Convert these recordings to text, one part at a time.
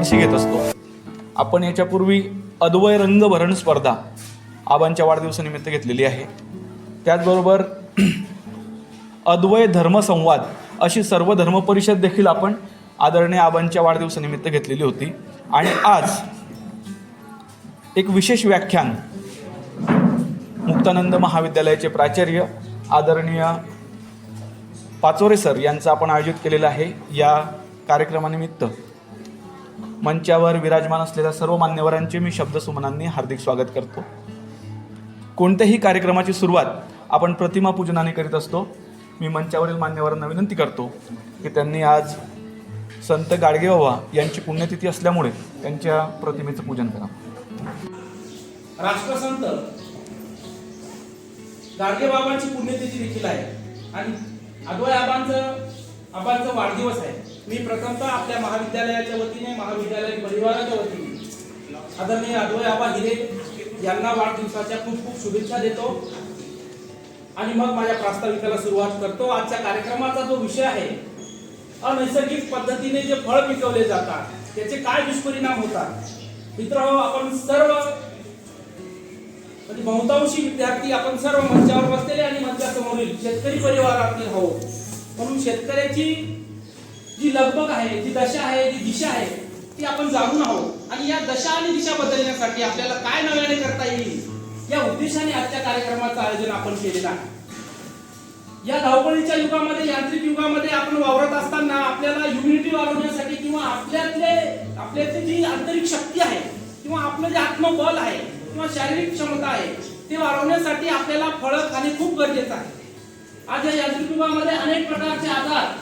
दरवर्षी घेत असतो. आपण याच्यापूर्वी अद्वय रंगभरण स्पर्धा आबांच्या वाढदिवसानिमित्त घेतलेली आहे. त्याचबरोबर अद्वय धर्मसंवाद अशी सर्व धर्म परिषद देखील आपण आदरणीय आबांच्या वाढदिवसानिमित्त घेतलेली होती. आणि आज एक विशेष व्याख्यान मुक्तानंद महाविद्यालयाचे प्राचार्य आदरणीय पाचोरे सर यांचं आपण आयोजित केलेलं आहे या कार्यक्रमानिमित्त. मंचावर विराजमान असलेल्या सर्व मान्यवरांचे मी शब्दसुमनांनी हार्दिक स्वागत करतो. कोणत्याही कार्यक्रमाची सुरुवात आपण प्रतिमा पूजनाने करीत असतो. मी मंचावरील मान्यवरांना विनंती करतो की त्यांनी आज संत गाडगेबाबा यांची पुण्यतिथी असल्यामुळे त्यांच्या प्रतिमेचं पूजन करा. राष्ट्रसंत गाडगेबाबांची पुण्यतिथी देखील आहे. आणि आबांचं वाढदिवस आहे. मी प्रथमतः आपल्या महाविद्यालयाच्या वतीने महाविद्यालय परिवाराच्या वतीने आदरणीय अद्वय आबा हिरे यांना वाढदिवसाच्या खूप खूप शुभेच्छा देतो. आणि मग माझ्या प्रास्ताविकाला सुरुवात करतो. आजच्या कार्यक्रमाचा जो विषय आहे अनैसर्गिक पद्धतीने जे फळ पिकवले जातात त्याचे काय दुष्परिणाम होतात? मित्र आपण सर्व म्हणजे बहुतांशी विद्यार्थी आपण सर्व मंचावर बसलेले आणि मंचासमोरील शेतकरी परिवारातील हो म्हणून शेतकऱ्याची जी लगबग आहे जी दशा आहे जी दिशा आहे ती आपण जाणून आहोत. आणि या दशा आणि दिशा बदलण्यासाठी आपल्याला काय नव्याने करता येईल? या उद्देशाने आजच्या कार्यक्रमाचं आयोजन आपण केलेलं आहे. या धावपळीच्या युगामध्ये यांत्रिक युगामध्ये आपण वावरत असताना आपल्याला युनिटी वाढवण्यासाठी किंवा आपल्यातले आपल्यातली जी आंतरिक शक्ती आहे किंवा आपलं जे आत्मबल आहे किंवा शारीरिक क्षमता आहे ते वाढवण्यासाठी आपल्याला फळं खाणे खूप गरजेचं आहे. आज या यांत्रिक युगामध्ये अनेक प्रकारचे आजार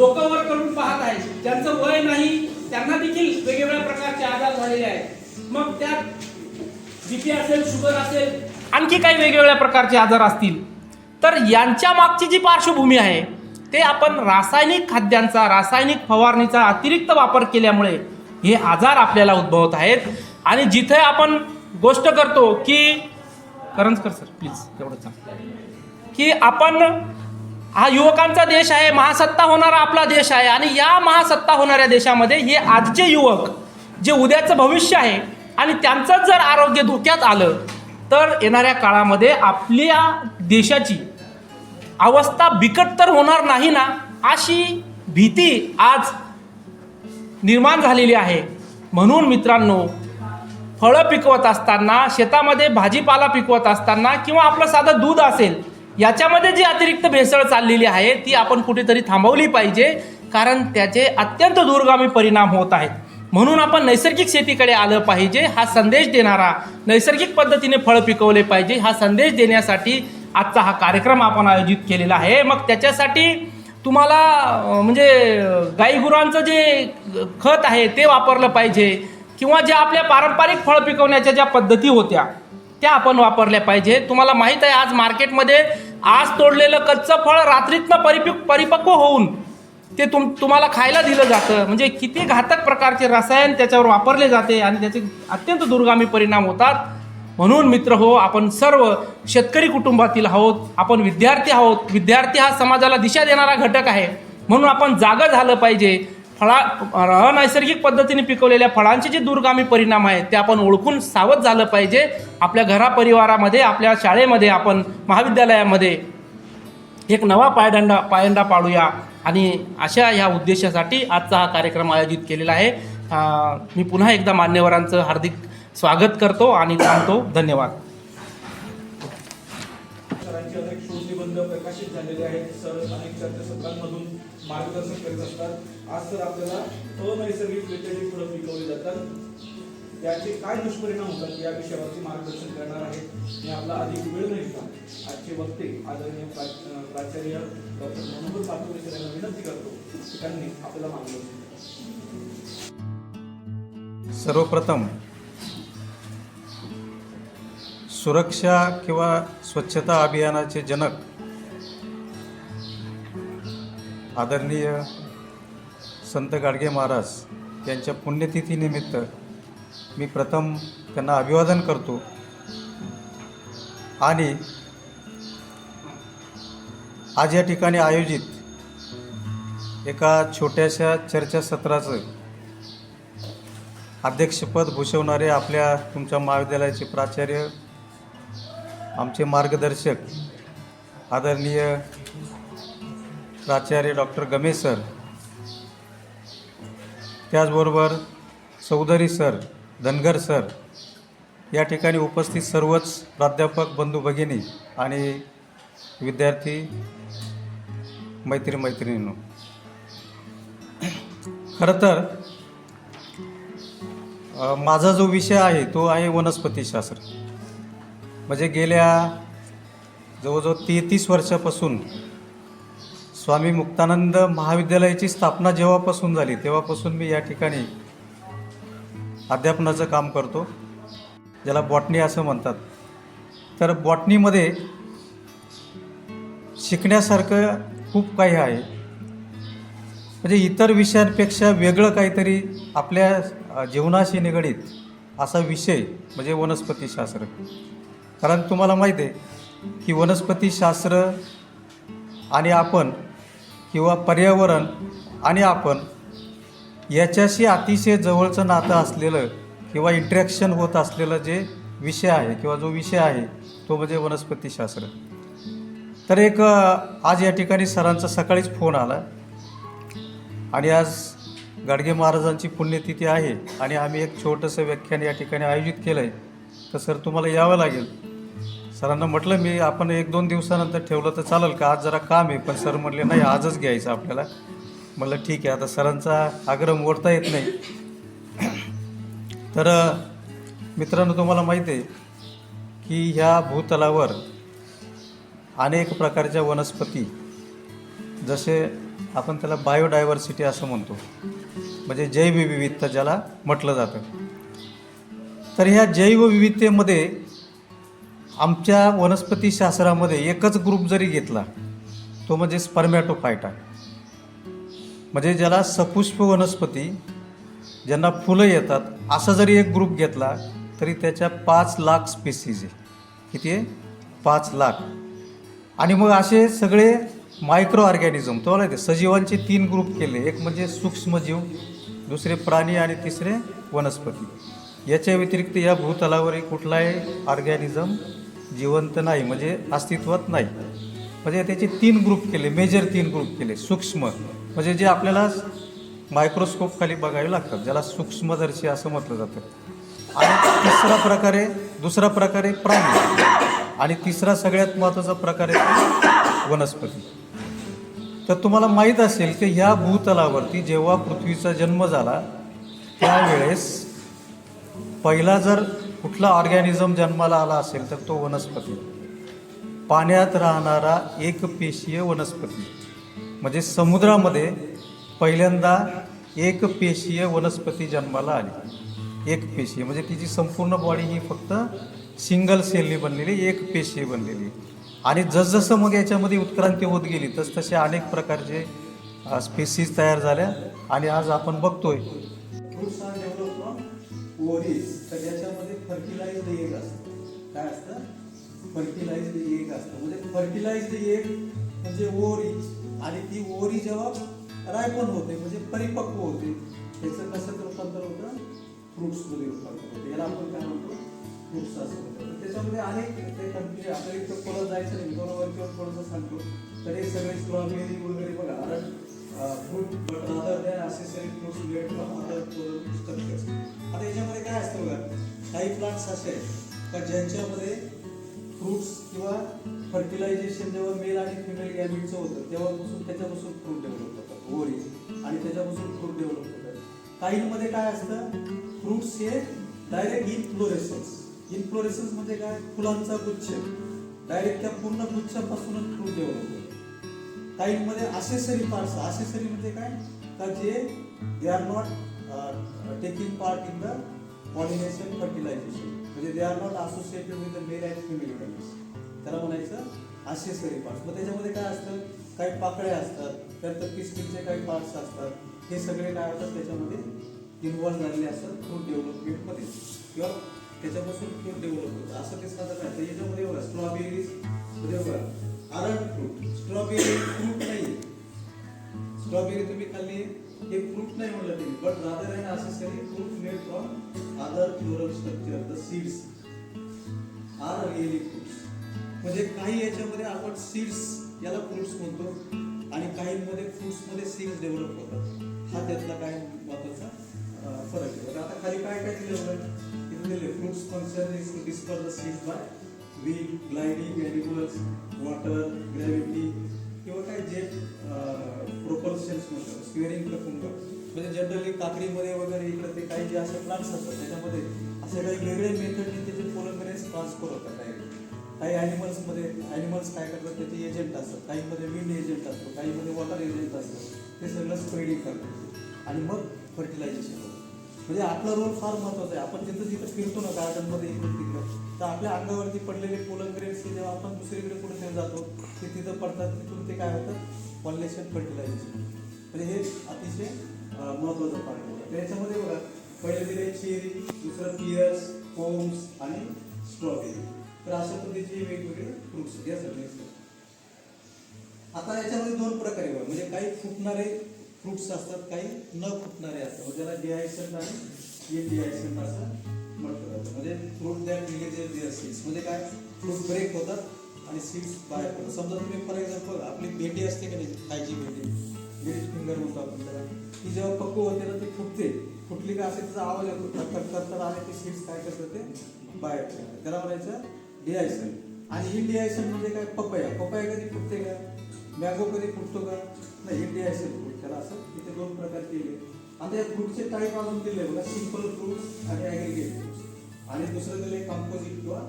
डोकं वर करून पाहत आहेत ज्यांचं वय नाही त्यांना देखील वेगवेगळ्या प्रकारचे आजार झालेले आहेत. मग त्यात बीपी असेल शुगर असेल आणखी काही वेगवेगळ्या प्रकारचे आजार असतील. तर यांच्या मागची जी पार्श्वभूमी आहे ते आपण रासायनिक खाद्यांचा रासायनिक फवारणीचा अतिरिक्त वापर केल्यामुळे हे आजार आपल्याला उद्भवत आहेत. आणि जिथे आपण गोष्ट करतो की करंजकर सर प्लीज एवढं की आपण हा युवकांचा देश आहे महासत्ता होणारा आपला देश आहे आणि या महासत्ता होणाऱ्या देशामध्ये हे आजचे युवक जे उद्याचं भविष्य आहे आणि त्यांचं जर आरोग्य धोक्यात आलं तर येणाऱ्या काळामध्ये आपल्या देशाची अवस्था बिकट तर होणार नाही ना अशी भीती आज निर्माण झालेली आहे. म्हणून मित्रांनो फळं पिकवत असताना शेतामध्ये भाजीपाला पिकवत असताना किंवा आपलं साधं दूध असेल याच्यामध्ये जी अतिरिक्त भेसळ चाललेली आहे ती आपण कुठेतरी थांबवली पाहिजे कारण त्याचे अत्यंत दूरगामी परिणाम होत आहेत. म्हणून आपण नैसर्गिक शेतीकडे आलं पाहिजे हा संदेश देणारा नैसर्गिक पद्धतीने फळं पिकवले पाहिजे हा संदेश देण्यासाठी आजचा हा कार्यक्रम आपण आयोजित केलेला आहे. मग त्याच्यासाठी तुम्हाला म्हणजे गाईगुरांचं जे खत आहे ते वापरलं पाहिजे किंवा ज्या आपल्या पारंपरिक फळ पिकवण्याच्या ज्या पद्धती होत्या त्या आपण वापरल्या पाहिजे. तुम्हाला माहीत आहे आज मार्केटमध्ये आज तोडलेलं कच्चं फळ रात्रीतनं परिपिक परिपक्व होऊन ते तुम तुम्हाला खायला दिलं जातं. म्हणजे किती घातक प्रकारचे रसायन त्याच्यावर वापरले जाते आणि त्याचे अत्यंत दुर्गामी परिणाम होतात. म्हणून मित्र हो आपण सर्व शेतकरी कुटुंबातील आहोत आपण विद्यार्थी आहोत. विद्यार्थी हा समाजाला दिशा देणारा घटक आहे. म्हणून आपण जागं झालं पाहिजे. फळा अनैसर्गिक पद्धतीने पिकवलेल्या फळांचे जे दूरगामी परिणाम आहेत ते आपण ओळखून सावध झालं पाहिजे. आपल्या घरापरिवारामध्ये आपल्या शाळेमध्ये आपण महाविद्यालयामध्ये एक नवा पायदंडा पायंडा पाडूया. आणि अशा ह्या उद्देशासाठी आजचा हा कार्यक्रम आयोजित केलेला आहे. मी पुन्हा एकदा मान्यवरांचं हार्दिक स्वागत करतो आणि सांगतो धन्यवाद. प्रकाशित झालेले आहेत. सर अनेक चर्चासत्रांमधून मार्गदर्शन करीत असतात. आज तर आपल्याला अनैसर्गिकरित्या जी फळं पिकवली जातात. त्याचे काय दुष्परिणाम होतात या विषयावरती मार्गदर्शन करणार आहेत मी आपला अधिक वेळ नाही का? आजचे वक्ते आदरणीय प्राचार्य डॉक्टर मनोहर पातुरे सर यांना विनंती करतो की त्यांनी आपल्याला मार्गदर्शन सर्वप्रथम सुरक्षा किंवा स्वच्छता अभियानाचे जनक आदरणीय संत गाडगे महाराज यांच्या पुण्यतिथीनिमित्त मी प्रथम त्यांना अभिवादन करतो. आणि आज या ठिकाणी आयोजित एका छोट्याशा चर्चासत्राचं अध्यक्षपद भूषवणारे आपल्या तुमच्या महाविद्यालयाचे प्राचार्य आमचे मार्गदर्शक आदरणीय प्राचार्य डॉक्टर गमेश सर. त्याचबरोबर चौधरी सर धनगर सर. या ठिकाणी उपस्थित सर्वच प्राध्यापक बंधू भगिनी आणि विद्यार्थी मैत्री मैत्रिणींनो खरं तर माझा जो विषय आहे तो आहे वनस्पतीशास्त्र म्हणजे गेल्या जवळजवळ तेहतीस वर्षापासून स्वामी मुक्तानंद महाविद्यालयाची स्थापना जेव्हापासून झाली तेव्हापासून मी या ठिकाणी अध्यापनाचं काम करतो ज्याला बॉटनी असं म्हणतात. तर बॉटनीमध्ये शिकण्यासारखं खूप काही आहे. म्हणजे इतर विषयांपेक्षा वेगळं काहीतरी आपल्या जीवनाशी निगडीत असा विषय म्हणजे वनस्पतीशास्त्र कारण तुम्हाला माहिती आहे की वनस्पतीशास्त्र आणि आपण किंवा पर्यावरण आणि आपण याच्याशी अतिशय जवळचं नातं असलेलं किंवा इंटरॅक्शन होत असलेलं जे विषय आहे किंवा जो विषय आहे तो म्हणजे वनस्पतीशास्त्र तर एक आज या ठिकाणी सरांचा सकाळीच फोन आला. आणि आज गाडगे महाराजांची पुण्यतिथी आहे आणि आम्ही एक छोटंसं व्याख्यान या ठिकाणी आयोजित केलं आहे तर सर तुम्हाला यावं लागेल. सरांना म्हटलं मी आपण एक दोन दिवसानंतर ठेवलं तर चालेल का? आज जरा काम आहे. पण सर म्हटले नाही आजच घ्यायचं आपल्याला. म्हटलं ठीक आहे आता सरांचा आग्रह मोडता येत नाही. तर मित्रांनो तुम्हाला माहिती आहे की ह्या भूतलावर अनेक प्रकारच्या वनस्पती जसे आपण त्याला बायोडायव्हर्सिटी असं म्हणतो म्हणजे जैवविविधता ज्याला म्हटलं जातं. तर ह्या जैवविविधतेमध्ये आमच्या वनस्पतीशास्त्रामध्ये एकच ग्रुप जरी घेतला तो म्हणजे स्पर्मॅटोफायटा म्हणजे ज्याला सपुष्प वनस्पती ज्यांना फुलं येतात असा जरी एक ग्रुप घेतला तरी त्याच्या पाच लाख स्पेसीज आहे. किती आहे? पाच लाख. आणि मग असे सगळे मायक्रो ऑर्गॅनिझम तुम्हाला ते सजीवांचे तीन ग्रुप केले. एक म्हणजे सूक्ष्मजीव दुसरे प्राणी आणि तिसरे वनस्पती. याच्या व्यतिरिक्त या भूतलावरही कुठलाही ऑर्गॅनिझम जिवंत नाही म्हणजे अस्तित्वात नाही. म्हणजे त्याचे तीन ग्रुप केले मेजर तीन ग्रुप केले सूक्ष्म. म्हणजे जे आपल्याला मायक्रोस्कोप खाली बघावे लागतात ज्याला सूक्ष्मदर्शी असं म्हटलं जातं. आणि तिसरा प्रकारे दुसरा प्रकारे प्राणी. आणि तिसरा सगळ्यात महत्त्वाचा प्रकार आहे वनस्पती. तर तुम्हाला माहीत असेल की ह्या भूतलावरती जेव्हा पृथ्वीचा जन्म झाला त्यावेळेस पहिला जर कुठला ऑर्गॅनिझम जन्माला आला असेल तर तो वनस्पती. पाण्यात राहणारा एकपेशीय वनस्पती. म्हणजे समुद्रामध्ये पहिल्यांदा एकपेशीय वनस्पती जन्माला आली. एकपेशीय म्हणजे तिची संपूर्ण बॉडी ही फक्त सिंगल सेलनी बनलेली एकपेशीय बनलेली. आणि जसजसं मग याच्यामध्ये उत्क्रांती होत गेली तस तसे अनेक प्रकारचे स्पेसीज तयार झाल्या. आणि आज आपण बघतोय. फ्रुट्स तर याच्यामध्ये फर्टिलाइज्ड एग असतं. काय असतं? फर्टिलाइज्ड एग असतं. म्हणजे फर्टिलाइज्ड एग म्हणजे ओरी. आणि ती ओरी जेव्हा रायपण होते म्हणजे परिपक्व होते त्याचं कसं रूपांतर होतं? फ्रुट्समध्ये रूपांतर होतं. याला आपण काय म्हणतो? फ्रुट्स असं म्हणतो. त्याच्यामध्ये अनेक ते कंटिन्यू आपल्याला इथं पुढं जायचं नाही. बरोबर किंवा थोडंसं सांगतो. तर हे सगळे स्ट्रॉबेरी वगैरे बघा. Good fruit but other than accessory fruits get from other structures आता याच्यामध्ये काय असतं बघा? काही प्लांट्स असे आहेत का ज्यांच्यामध्ये फ्रुट्स किंवा फर्टिलायझेशन जेव्हा मेल आणि फिमेल गॅमिटचं होतं तेव्हापासून त्याच्यापासून फ्रूट डेव्हलप होतात. ओरी आणि त्याच्यापासून फ्रूट डेव्हलप होतात. काहींमध्ये काय असतं? फ्रुट्स हे डायरेक्ट इनफ्लोरेसन्स इन्फ्लोरेसन्स म्हणजे काय? फुलांचा गुच्छ. डायरेक्ट त्या पूर्ण गुच्छापासूनच फ्रूट डेव्हलप होतो. मध्ये असेसरी पार्ट्स असेसरी म्हणजे काय? का जे they are not taking part in the pollination fertilization म्हणजे they are not associated with the male and female त्याला म्हणायचं असेसरी पार्ट्स मग त्याच्यामध्ये काय असतं? काही पाकळ्या असतात त्यानंतर किस्टिकचे काही पार्ट्स असतात. हे सगळे काय होतात? त्याच्यामध्ये इन्व्हॉल्व झालेले असतात फ्रूट डेव्हलपमेंटमध्ये किंवा त्याच्यापासून फ्रूट डेव्हलप होतं. असं ते साधन आहे तर याच्यामध्ये बघा स्ट्रॉबेरीज म्हणजे बघा आरण फ्रूट स्ट्रॉबेरी फ्रूट नाही. स्ट्रॉबेरी तुम्ही खाल्ली हे फ्रूट नाही म्हणलं तुम्ही. But rather and accessory fruit made from other floral structure the seeds are really fruits म्हणजे काही याच्यामध्ये आपण सीड्स याला फ्रुट्स म्हणतो. आणि काहींमध्ये फ्रुट्समध्ये सीड्स डेव्हलप होतात. हा त्यातला काय महत्त्वाचा फरक आहे. आता खाली काय काय दिलं होतं? इथे दिले fruits function is to disperse the seeds by wind gliding animals water gravity किंवा काय जेट प्रोपल्शन्स म्हणतो स्क्वेअरिंग प्रकुंभ म्हणजे जनरली काकडीमध्ये वगैरे इकडे ते काही जे असे प्लांट्स असतात त्याच्यामध्ये असे काही वेगळे मेथडने त्याचे पोलमरेज ट्रान्सफर होतात डायरेक्ट काही ॲनिमल्समध्ये ॲनिमल्स काय करतात त्याचे एजंट असतात. काहीमध्ये विंड एजंट असतो काहीमध्ये वॉटर एजंट असतं. ते सगळं स्प्रेडिंग करतात. आणि मग फर्टिलायझेशन होतं. म्हणजे आपला रोल फार महत्त्वाचा आहे. आपण जिथं जिथं फिरतो ना गार्डनमध्ये इकडे तिकडे तर आपल्या अंगावरती पडलेले पोलन ग्रेन्स जेव्हा आपण दुसरीकडे कुठे जातो. ते तिथं पडतात तिथून ते काय होतं? पॉलिनेशन फर्टिलायझेशन म्हणजे हे अतिशय महत्वाचं पार्ट होतं त्याच्यामध्ये बघा पहिले दिले चेरी दुसरं पियर्स होम्स आणि स्ट्रॉबेरी. तर अशा पद्धतीचे वेगवेगळे फ्रुट्स या सगळे आता याच्यामध्ये दोन प्रकार आहे म्हणजे काही फुटणारे फ्रुट्स असतात काही न फुटणारे असतात. म्हणजे त्याला डिहायसन आणि इनडिहायसन असं म्हटलं जातं म्हणजे fruit that releases their seeds म्हणजे काय? फ्रूट ब्रेक होतात आणि सीड्स बाहेर पडतात. समजा तुम्ही फॉर एक्झाम्पल आपली भेटी असते का नाही खायची भेटी ग्रीस फिंगर म्हणतो आपण त्याला. ती जेव्हा पक्व होते ना ती फुटते. फुटली का असेल तिचा आवाज येतो. थर टक आले की सीड्स काय करतात ते? बाहेर पडतात. त्याला म्हणायचं डिहायसन आणि ही इनडिहायसन म्हणजे काय? पपया. पपया कधी फुटते का? मॅगो कधी फुटतो का? नाही इंडियाचे फ्रूट त्याला असं तिथे दोन प्रकार केले. आता या फ्रूटचे टाईप अजून दिले बघा सिंपल फ्रूट आणि ॲग्रिगेट फ्रुट्स आणि दुसरं दिले कंपोजिट किंवा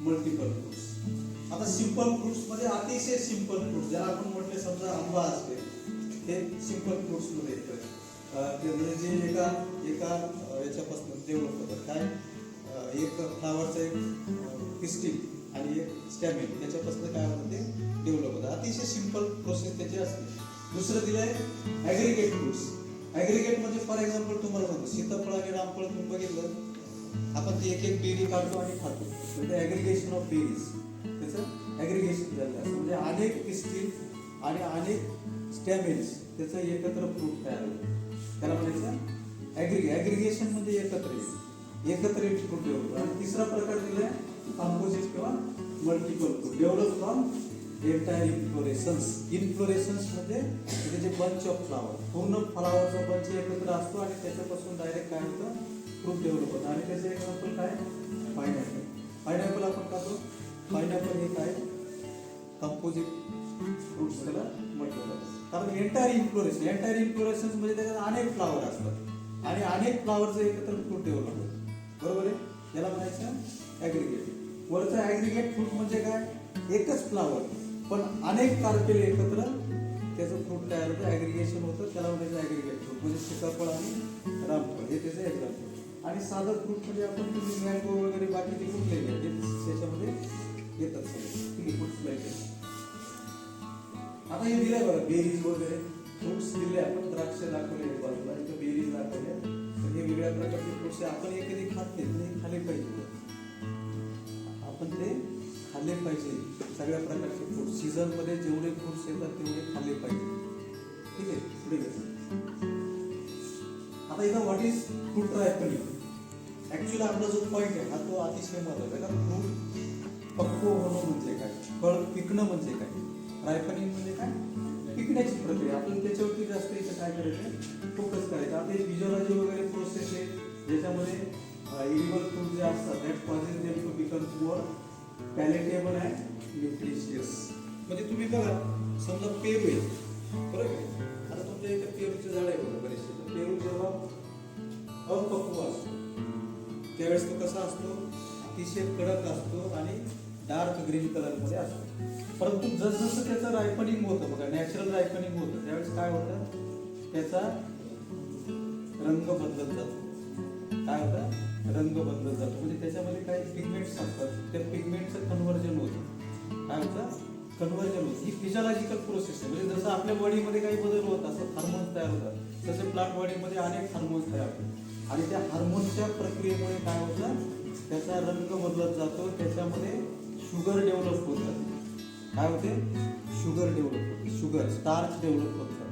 मल्टिपल फ्रूट्स आता सिंपल फ्रूट्समध्ये अतिशय सिंपल फ्रुट्स ज्याला आपण म्हटले समजा आंबा असते ते सिंपल फ्रूट्समध्ये येतं जे एका एका याच्यापासून डेव्हलप होतात. काय? एक फ्लावरचं एक पिस्टिक आणि एक स्टॅमिन याच्यापासून काय होतं ते डेव्हलप होतं. अतिशय सिंपल प्रोसेस त्याची असते. दुसरं दिलं आहे ॲग्रिगेट फ्रुट्स ॲग्रिगेट म्हणजे फॉर एक्झाम्पल तुम्हाला सांगतो सीताफळ आणि रामफळ तुम्ही बघितलं आपण ते एक एक बेरी काढतो आणि खातो. म्हणजे ॲग्रिगेशन ऑफ बेरीज त्याचं ॲग्रिगेशन झालं असतं म्हणजे अनेक पिस्टिल आणि अनेक स्टॅमिन्स त्याचं एकत्र फ्रूट तयार होतं. त्याला म्हणायचं ॲग्रिगे ॲग्रिगेशन म्हणजे एकत्र येईल एकत्र येईल फ्रूट डेव्हलप आणि तिसरा प्रकार दिलाय कॉम्पोजिट किंवा multiple fruit develop from entire inflorescence inflorescence म्हणजे त्याचे बंच ऑफ फ्लावर पूर्ण फ्लावरचा बंच एकत्र असतो आणि त्याच्यापासून डायरेक्ट काय होतं? फ्रूट डेव्हलप होतं. आणि त्याचं एक्झाम्पल काय? पायनॅपल पायनॅपल आपण खातो. पायनॅपल हे काय? कंपोजिट फ्रूट्स त्याला म्हटलं जातं कारण एंटायर इन्फ्लोरेशन एंटायर इन्फ्लोरेशन म्हणजे त्याच्यात अनेक फ्लावर असतात. आणि अनेक फ्लावरचं एकत्र फ्रूट डेव्हलप होतं. बरोबर आहे? याला म्हणायचं ॲग्रिगेट वरचं ॲग्रिगेट फ्रूट म्हणजे काय? एकच फ्लावर पण अनेक तारखेला एकत्र त्याचं फ्रूट तयार होतं ॲग्रिगेशन होतं त्याला म्हणायचं ॲग्रिगेट फ्रूट म्हणजे सीताफळ आणि रामफळ हे त्याचं एक्झाम्पल आणि साधं फ्रूट म्हणजे आपण तुम्ही मँगो वगैरे बाकीचे कुठले घ्या त्याच्यामध्ये येतात सगळे. ठीक कुठलं आता हे दिलंय बघा बेरीज वगैरे. फ्रुट्स दिले आपण द्राक्ष दाखवले बाजूला. इथं बेरीज दाखवले तर हे वेगळ्या प्रकारचे फ्रुट्स आपण हे कधी खात नाही ते हे खाल्ले पाहिजे. आपण ते खाल्ले पाहिजे. सगळ्या प्रकारचे फ्रूट सीझनमध्ये जेवढे फ्रूट्स येतात तेवढे खाल्ले पाहिजे. ठीक आहे? पुढे आता इथं what is fruit ripening actually आपला जो पॉईंट आहे हा तो अतिशय महत्त्वाचा आहे. कारण फ्रूट पक्व होणं म्हणजे काय? फळ पिकणं म्हणजे काय? रायपनिंग म्हणजे काय? पिकण्याची प्रक्रिया. आपण त्याच्यावरती जास्त इथं काय करायचं? फोकस करायचं. आता हे विजोलॉजी वगैरे प्रोसेस आहे ज्याच्यामध्ये इलिबल फ्रूट जे असतात that causes them to become poor palatable and nutritious म्हणजे तुम्ही बघा समजा पेरू आहे. बरोबर आहे? आता तुमच्या इथे पेरूचे झाड आहे बघा बरेचसे. तर पेरू जेव्हा अपक्व असतो त्यावेळेस तो कसा असतो? अतिशय कडक असतो आणि डार्क ग्रीन कलरमध्ये असतो. परंतु जसजसं त्याचं रायपनिंग होतं बघा नॅचरल रायपनिंग होतं त्यावेळेस काय होतं? त्याचा रंग बदलत जातो. काय होतं? रंग बदलत जातो म्हणजे त्याच्यामध्ये काही पिगमेंट्स असतात. त्या पिगमेंटचं कन्व्हर्जन होतं. काय होतं? कन्व्हर्जन होतं. ही फिजिओलॉजिकल प्रोसेस आहे. म्हणजे जसं आपल्या बॉडीमध्ये काही बदल होत असतात हार्मोन्स तयार होतात. तसे प्लांट बॉडीमध्ये अनेक हार्मोन्स तयार होतात. आणि त्या हार्मोन्सच्या प्रक्रियेमुळे काय होतं? त्याचा रंग बदलत जातो. त्याच्यामध्ये शुगर डेव्हलप होत. जाते काय होते? शुगर डेव्हलप होते. शुगर स्टार्च डेव्हलप होतात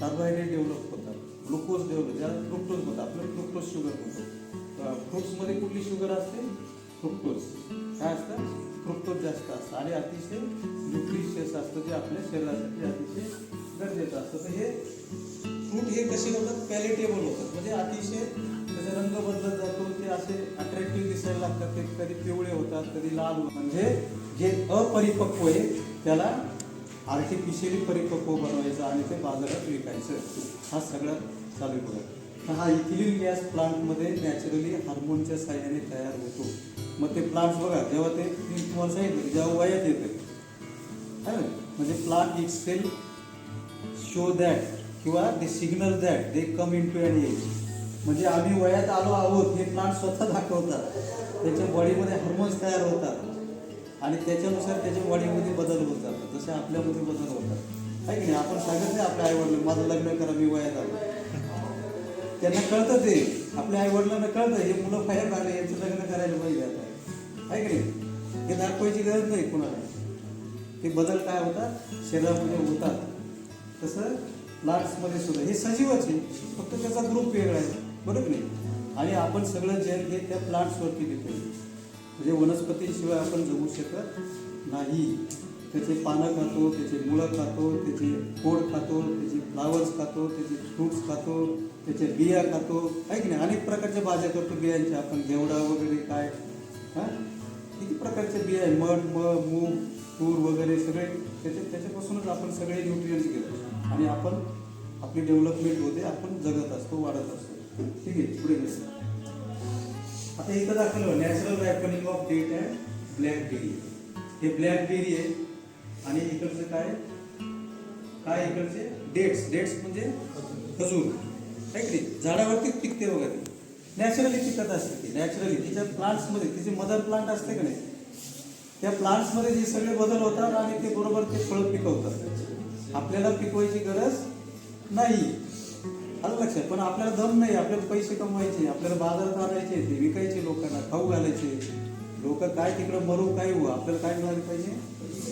कार्बोहायड्रेट डेव्हलप होतात ग्लुकोज डेव्हलप ज्याला फ्रुक्टोज होतं. आपलं फ्रुक्टोज शुगर होतं. फ्रुट्समध्ये कुठली शुगर असते? फ्रुक्टोज. काय असतं? फ्रुक्टोज जास्त असतं आणि अतिशय न्यूट्रिशियस असतं जे आपल्या शरीरासाठी अतिशय गरजेचं असतं. तर हे फ्रूट हे कसे होतात? पॅलेटेबल होतात. म्हणजे अतिशय त्याचा रंग बदलत जातो ते असे अट्रॅक्टिव्ह दिसायला लागतात ते कधी पिवळे होतात कधी लाल होतात. म्हणजे जे अपरिपक्व आहे त्याला आर्टिफिशियली परिपक्व बनवायचं आणि ते बाजारात विकायचं. हा सगळ्यात चालू बघा हा इथिलिन गॅस प्लांटमध्ये नॅचरली हार्मोनच्या साह्याने तयार होतो. मग ते प्लांट्स बघा जेव्हा ते मी तुम्हाला सांगितलं जेव्हा वयात येतं. है ना म्हणजे plant it cell show that किंवा they signal that they come in to and age म्हणजे आम्ही वयात आलो आहोत हे प्लांट स्वतः दाखवतात. त्याच्या बॉडीमध्ये हार्मोन्स तयार होतात. आणि त्याच्यानुसार त्याच्या बॉडीमध्ये बदल होत जातात जसे आपल्यामध्ये बदल होतात. आहे की नाही? आपण सांगत नाही आपल्या आईवडील माझं लग्न करा मी वयात आलो. त्यांना कळतं ते. आपल्या आईवडिलांना कळतं हे मुलं बाहेर आले यांचं लग्न करायला पाहिजे आता आहे. की नाही? हे दाखवायची गरज नाही कुणाला. ते बदल काय होतात? शरीरामध्ये होतात. तसं प्लांट्समध्ये सुद्धा. हे सजीवच आहे. फक्त त्याचा ग्रुप वेगळा आहे. बरोबर नाही? आणि आपण सगळं जग हे त्या प्लांट्सवरती देतो म्हणजे वनस्पतीशिवाय आपण जगू शकत नाही. त्याचे पानं खातो त्याचे मुळं खातो त्याचे खोड खातो त्याचे फ्लावर्स खातो त्याचे फ्रुट्स खातो. त्याच्या बिया खातो. आहे की नाही? अनेक प्रकारच्या भाज्या करतो बियांच्या. आपण घेवडा वगैरे काय? हां? किती प्रकारच्या बिया आहे? मठ म मूग तूर वगैरे सगळे त्याच्या त्याच्यापासूनच आपण सगळे न्यूट्रियन्स घेतो. आणि आपण आपली डेव्हलपमेंट होते आपण जगत असतो वाढत असतो. ठीक आहे? पुढे आता इथं दाखवलं natural ripening of date and blackberry हे ब्लॅक डेरी आहे. आणि इकडचं काय? काय इकडचे? डेट्स डेट्स म्हणजे खजूर. नाही की नाही? झाडावरतीच पिकते बघा ती. नॅचरली पिकत असते ती. नॅचरली तिच्या प्लांट्समध्ये तिचे मदर प्लांट असते का नाही? त्या प्लांट्समध्ये जे सगळे बदल होतात आणि ते बरोबर ते फळं पिकवतात. आपल्याला पिकवायची गरज नाही. आलं लक्षात? पण आपल्याला दम नाही. आपल्याला पैसे कमवायचे. आपल्याला बाजारात आणायचे ते विकायचे लोकांना. खाऊ घालायचे. लोक काय तिकडं मरू काय हो आपल्याला काय मिळाले पाहिजे?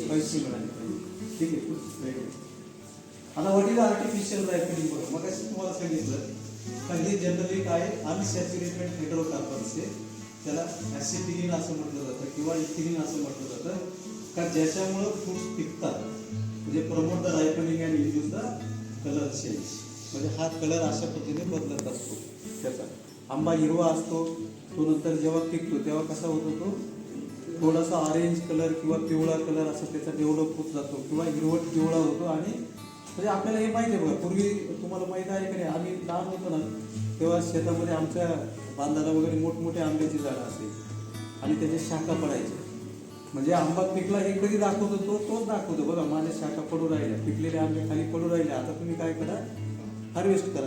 पैसे मिळाले पाहिजे. ठीक आहे. आता वडील आर्टिफिशियल रायफलिंग बघा. मग असं तुम्हाला सांगितलं तर हे जनरली काय अनसॅच्युरेटेड हायड्रोकार्बन्स आहे त्याला ॲसिटिलिन असं म्हटलं जातं किंवा इथिलिन असं म्हटलं जातं. का ज्याच्यामुळं फ्रुट्स पिकतात म्हणजे promote the ripening and induce the colour change म्हणजे हा कलर अशा पद्धतीने बदलत असतो. त्याचा. आंबा हिरवा असतो तो नंतर जेव्हा पिकतो तेव्हा कसा होतो तो थोडासा ऑरेंज कलर किंवा पिवळा कलर असं त्याचा डेव्हलप होत जातो किंवा हिरवट पिवळा होतो आणि म्हणजे आपल्याला हे माहिती आहे बघा पूर्वी तुम्हाला माहीत आहे की नाही आम्ही लहान होतो ना तेव्हा शेतामध्ये आमच्या बांधाला वगैरे मोठमोठे आंब्याची झाडं असते आणि त्याचे शाखा पडायचे. म्हणजे आंबा पिकला हे कधी दाखवतो तो तोच दाखवतो. बघा माझ्या शाखा पडू राहिल्या पिकलेले आंबे खाली पडू राहिले. आता तुम्ही काय करा हार्वेस्ट करा.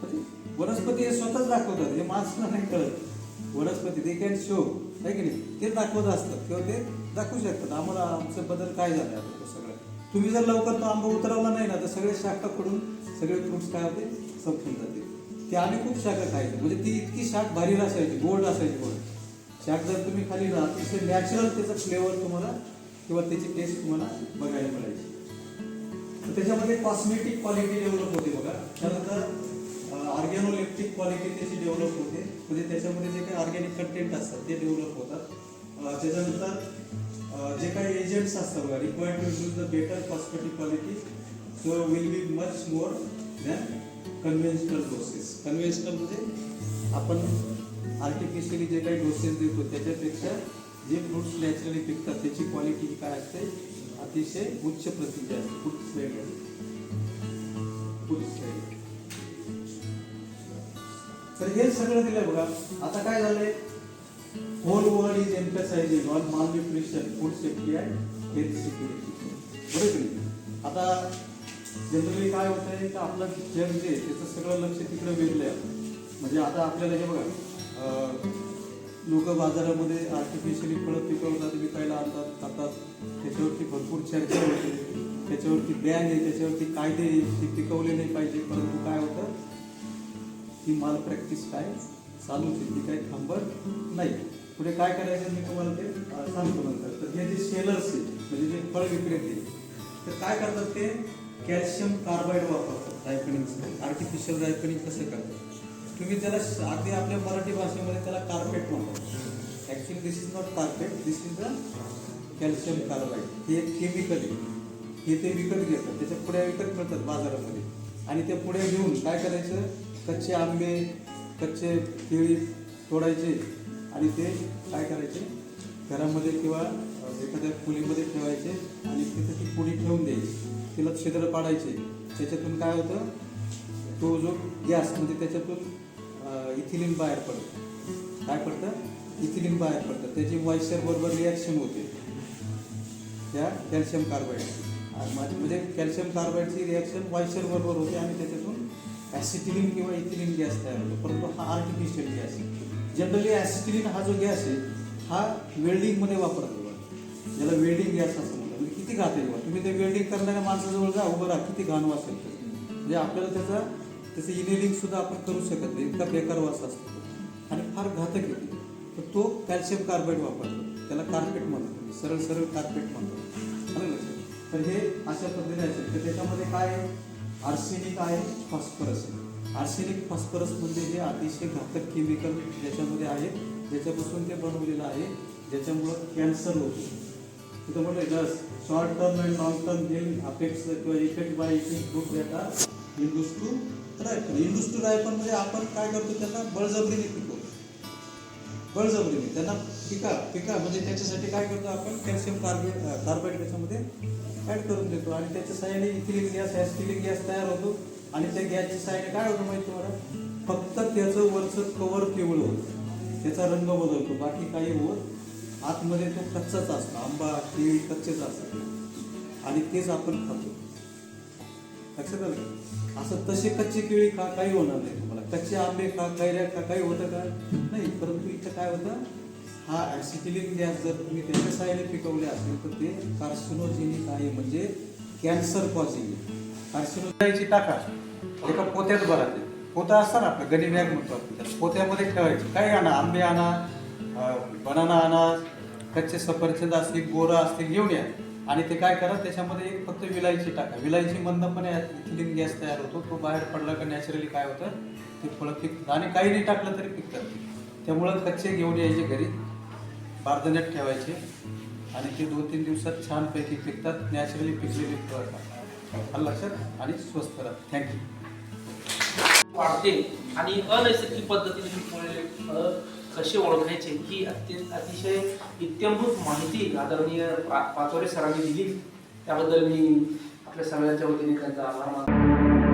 म्हणजे वनस्पती हे स्वतःच दाखवतात हे माणसाला नाही कळत. वनस्पती ते कॅन शो आहे की नाही? ते दाखवत असतात किंवा ते दाखवू शकतात. आम्हाला आमचं बदल काय झालं आहे सगळं? तुम्ही जर लवकर तो आंबा उतरवला नाही ना तर सगळे शाखा पडून सगळे फ्रुट्स काय होते? संपून जाते. ते आम्ही खूप शाखा खायचो. म्हणजे ती इतकी शाख भारी असायची गोल्ड असायची गोड. शाख जर तुम्ही खाली ना तिथे नॅचरल त्याचा फ्लेवर तुम्हाला किंवा त्याची टेस्ट तुम्हाला बघायला मिळायची. तर त्याच्यामध्ये कॉस्मेटिक क्वालिटी डेव्हलप होते बघा. त्यानंतर ऑर्गॅनोलेप्टिक क्वालिटी त्याची डेव्हलप होते. म्हणजे त्याच्यामध्ये जे काही ऑर्गॅनिक कंटेंट असतात ते डेव्हलप होतात. त्याच्यानंतर जे काही एजंट्स असतात बघा required to use the better cosmetic quality so will be much more than conventional doses conventional म्हणजे आपण आर्टिफिशियली जे काही डोसेस देतो त्याच्यापेक्षा जे फ्रुट्स नॅचरली पिकतात त्याची क्वालिटी काय असते? अतिशय उच्च प्रतीची असते पुढची स्लाईड फूड पुढची तर हे सगळं दिलं बघा. आता काय झालंय? Whole world is emphasizing on malnutrition, food food safety health security. बरोबर की नाही? आता जनरली काय होतंय का आपलं जग जे आहे, त्याचं सगळं लक्ष तिकडे वेधलं आहे म्हणजे आता आपल्याला हे बघा लोक बाजारामध्ये आर्टिफिशियली फळं पिकवतात विकायला आणतात खातात. त्याच्यावरती भरपूर चर्चा होते. त्याच्यावरती बॅन आहे त्याच्यावरती कायदे ते पिकवले नाही पाहिजे. परंतु काय होतं? ही माल प्रॅक्टिस काय चालूच आहे ती काही थांबत नाही. पुढे काय करायचं मी तुम्हाला ते सांगतो नंतर. तर हे जे सेलर्स आहेत म्हणजे जे फळ विक्रेते तर काय करतात ते? कॅल्शियम कार्बाईड वापरतात रायपनिंग आर्टिफिशियल रायपनिंग कसं करतात? तुम्ही त्याला अगदी आपल्या मराठी भाषेमध्ये त्याला कार्पेट म्हणतात. Actually this is not carpet this is the calcium carbide हे एक केमिकल आहे. हे ते विकत घेतात. त्याच्या पुढे विकत मिळतात बाजारामध्ये. आणि ते पुढे घेऊन काय करायचं? कच्चे आंबे कच्चे केळी तोडायचे. आणि ते काय करायचे? घरामध्ये किंवा एखाद्या खोलीमध्ये ठेवायचे आणि तिथे ती पुडी ठेवून द्यायची. तिला छिद्र पाडायचे. त्याच्यातून काय होतं? तो जो गॅस म्हणजे त्याच्यातून इथिलिन बाहेर पडतं. काय पडतं? इथिलिन बाहेर पडतं. त्याची मॉइश्चर बरोबर रिॲक्शन होते. त्या कॅल्शियम कार्बाईड म्हणजे कॅल्शियम कार्बाईडची रिॲक्शन मॉइश्चर बरोबर होते आणि त्याच्यातून ॲसिटिलिन किंवा इथिलिन गॅस तयार होतो. परंतु हा आर्टिफिशियल गॅस आहे. जनरली ॲसिटिलिन हा जो गॅस आहे हा वेल्डिंगमध्ये वापरला जातो ज्याला वेल्डिंग गॅस असं म्हणतात. म्हणजे किती घात आहे तुम्ही ते वेल्डिंग करणाऱ्या माणसाजवळ जा उभं राहा. किती घाण वास येतो म्हणजे आपल्याला त्याचा त्याचं इनेलिंग सुद्धा आपण करू शकत नाही. इतका बेकार वास असतो आणि फार घातक येते तर तो कॅल्शियम कार्बाईड वापरतो. त्याला कार्पेट म्हणतो म्हणजे सरळ सरळ कार्पेट म्हणतो आलं लक्षात? तर हे अशा पद्धतीने असेल. तर त्याच्यामध्ये काय आहे? आर्सेनिक आहे फॉस्फरस आहे. आर्सेनिक फॉस्फरस म्हणजे हे अतिशय घातक केमिकल ज्याच्यामध्ये आहे ज्याच्यापासून ते बनवलेलं आहे ज्याच्यामुळं कॅन्सर होतो. तिथं म्हटलं जस short term and long term health affects किंवा effect by effect fruit that are induce to rifle induce to म्हणजे आपण काय करतो त्यांना? बळजबरीने पिकवतो बळजबरीने त्यांना पिका पिका म्हणजे त्याच्यासाठी काय करतो आपण? कॅल्शियम कार्बेट कार्बाईड त्याच्यामध्ये ॲड करून देतो. आणि त्याच्या साह्याने इथिलिक गॅस ॲस्टिलिक गॅस तयार होतो. आणि त्या गॅसच्या साईड काय होतं माहिती तुम्हाला? फक्त त्याचं वरचं कवर पिवळं होतं. त्याचा रंग बदलतो. बाकी काही होत आतमध्ये तो कच्चाच असतो. आंबा केळी कच्चेच असतात. आणि तेच आपण खातो. लक्षात आलं असं तसे कच्चे केळी खा काही होणार नाही तुम्हाला. कच्चे आंबे खा कैऱ्या खा काही होतं का? नाही परंतु इथं काय होतं? हा ॲसिटिलिक गॅस जर तुम्ही त्याच्या साईडने पिकवले असेल तर ते कार्सिनोजेनिक आहे. म्हणजे कॅन्सर आणि सुरुवायची टाका. एका पोत्यात भरायचे पोता असतात ना आपलं गणी बॅग म्हणतो आपण त्याला. पोत्यामध्ये ठेवायचे. काही आणा आंबे आणा बनाना आणा कच्चे सफरचंद असतील बोरं असतील घेऊन या. आणि ते काय करा त्याच्यामध्ये एक फक्त विलायची टाका. विलायची मंदपणे इथिलिन गॅस तयार होतो. तो बाहेर पडला का नॅचरली काय होतं ते फळं पिकतात आणि काही नाही टाकलं तरी पिकतात त्यामुळं कच्चे घेऊन यायचे घरी. बारदण्यात ठेवायचे. आणि ते दोन तीन दिवसात छानपैकी पिकतात. नॅचरली पिकलेली फळं खातात आलं लक्षात आणि स्वस्त राहा. थँक्यू वाढते आणि अनैसर्गिक पद्धतीने पिकवलेले फळं कसे ओळखायचे ही अत्यंत अतिशय इत्यंभूत माहिती आदरणीय पाचोरे सरांनी दिली. त्याबद्दल मी आपल्या सगळ्यांच्या वतीने त्यांचा आभार मानतो.